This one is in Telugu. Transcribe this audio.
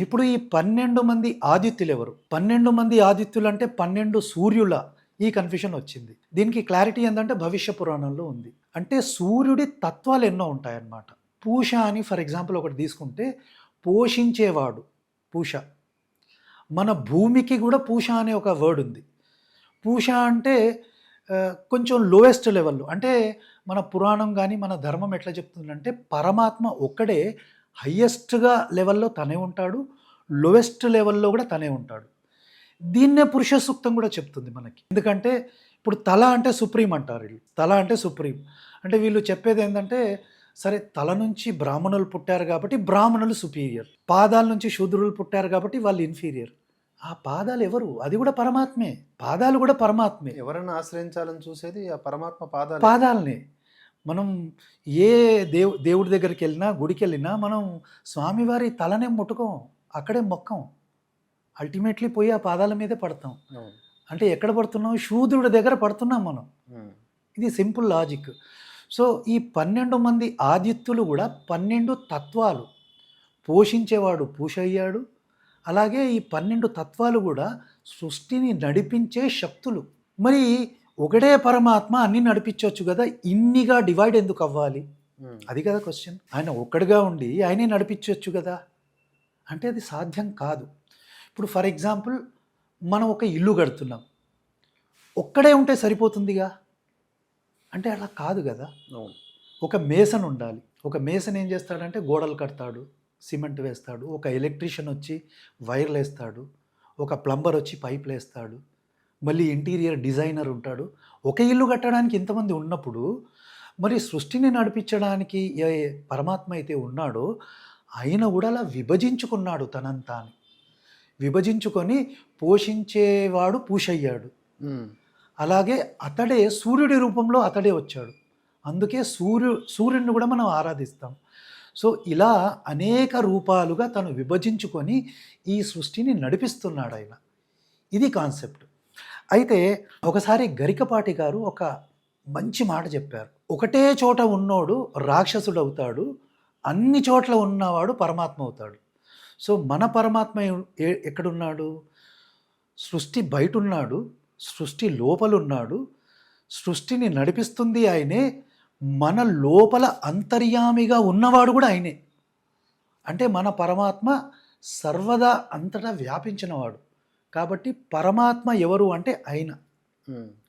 ఇప్పుడు ఈ పన్నెండు మంది ఆదిత్యులు ఎవరు పన్నెండు మంది ఆదిత్యులు అంటే పన్నెండు సూర్యుల ఈ కన్ఫ్యూషన్ వచ్చింది. దీనికి క్లారిటీ ఏంటంటే భవిష్య పురాణంలో ఉంది. అంటే సూర్యుడి తత్వాలు ఎన్నో ఉంటాయన్నమాట. పూష అని ఫర్ ఎగ్జాంపుల్ ఒకటి తీసుకుంటే పోషించేవాడు పూష. మన భూమికి కూడా పూష అనే ఒక వర్డ్ ఉంది. పూష అంటే కొంచెం లోయెస్ట్ లెవెల్లో అంటే మన పురాణం కానీ మన ధర్మం ఎట్లా చెప్తుందంటే పరమాత్మ ఒక్కడే హయ్యెస్ట్గా లెవెల్లో తనే ఉంటాడు లోయెస్ట్ లెవెల్లో కూడా తనే ఉంటాడు. దీన్నే పురుష సూక్తం కూడా చెప్తుంది మనకి. ఎందుకంటే ఇప్పుడు తల అంటే సుప్రీం అంటారు వీళ్ళు. తల అంటే సుప్రీం. అంటే వీళ్ళు చెప్పేది ఏంటంటే సరే తల నుంచి బ్రాహ్మణులు పుట్టారు కాబట్టి బ్రాహ్మణులు సుపీరియర్. పాదాల నుంచి శూద్రులు పుట్టారు కాబట్టి వాళ్ళు ఇన్ఫీరియర్. ఆ పాదాలు ఎవరు? అది కూడా పరమాత్మే. పాదాలు కూడా పరమాత్మే. ఎవరైనా ఆశ్రయించాలని చూసేది ఆ పరమాత్మ పాదాలు. పాదాలనే. మనం ఏ దేవు దేవుడి దగ్గరికి వెళ్ళినా గుడికి వెళ్ళినా మనం స్వామివారి తలనే ముట్టుకోం. అక్కడే మొక్కం. అల్టిమేట్లీ పోయి ఆ పాదాల మీదే పడతాం. అంటే ఎక్కడ పడుతున్నాం? శూద్రుడి దగ్గర పడుతున్నాం మనం. ఇది సింపుల్ లాజిక్. సో ఈ పన్నెండు మంది ఆదిత్యులు కూడా పన్నెండు తత్వాలు పోషించేవాడు పూష అయ్యాడు అలాగే ఈ పన్నెండు తత్వాలు కూడా సృష్టిని నడిపించే శక్తులు. మరి ఒకటే పరమాత్మ అన్ని నడిపించవచ్చు కదా? ఇన్నిగా డివైడ్ ఎందుకు అవ్వాలి? ఉమ్. అది కదా క్వశ్చన్ ఆయన ఒక్కడిగా ఉండి ఆయనే నడిపించవచ్చు కదా? అంటే అది సాధ్యం కాదు. ఇప్పుడు ఫర్ ఎగ్జాంపుల్ మనం ఒక ఇల్లు కడుతున్నాం. ఒక్కడే ఉంటే సరిపోతుందిగా? అంటే అలా కాదు కదా? ఒక మేసన్ ఉండాలి. ఒక మేసన్ ఏం చేస్తాడంటే గోడలు కడతాడు సిమెంట్ వేస్తాడు ఒక ఎలక్ట్రీషియన్ వచ్చి వైర్లు వేస్తాడు ఒక ప్లంబర్ వచ్చి పైపులు వేస్తాడు మళ్ళీ ఇంటీరియర్ డిజైనర్ ఉంటాడు. ఒక ఇల్లు కట్టడానికి ఇంతమంది ఉన్నప్పుడు మరి సృష్టిని నడిపించడానికి ఏ పరమాత్మ అయితే ఉన్నాడో ఆయన కూడా అలా విభజించుకున్నాడు తనంతా అని. విభజించుకొని పోషించేవాడు పూషయ్యాడు. అలాగే అతడే సూర్యుడి రూపంలో అతడే వచ్చాడు. అందుకే సూర్యు సూర్యుడిని కూడా మనం ఆరాధిస్తాం. సో ఇలా అనేక రూపాలుగా తను విభజించుకొని ఈ సృష్టిని నడిపిస్తున్నాడు ఆయన. ఇది కాన్సెప్ట్. అయితే ఒకసారి గరికపాటి గారు ఒక మంచి మాట చెప్పారు. ఒకటే చోట ఉన్నోడు రాక్షసుడు అవుతాడు అన్ని చోట్ల ఉన్నవాడు పరమాత్మ అవుతాడు సో మన పరమాత్మ ఎక్కడున్నాడు? సృష్టి బయట ఉన్నాడు సృష్టి లోపలున్నాడు సృష్టిని నడిపిస్తుంది ఆయనే మన లోపల అంతర్యామిగా ఉన్నవాడు కూడా ఆయనే. అంటే మన పరమాత్మ సర్వదా అంతటా వ్యాపించినవాడు. కాబట్టి పరమాత్మ ఎవరు అంటే ఆయన.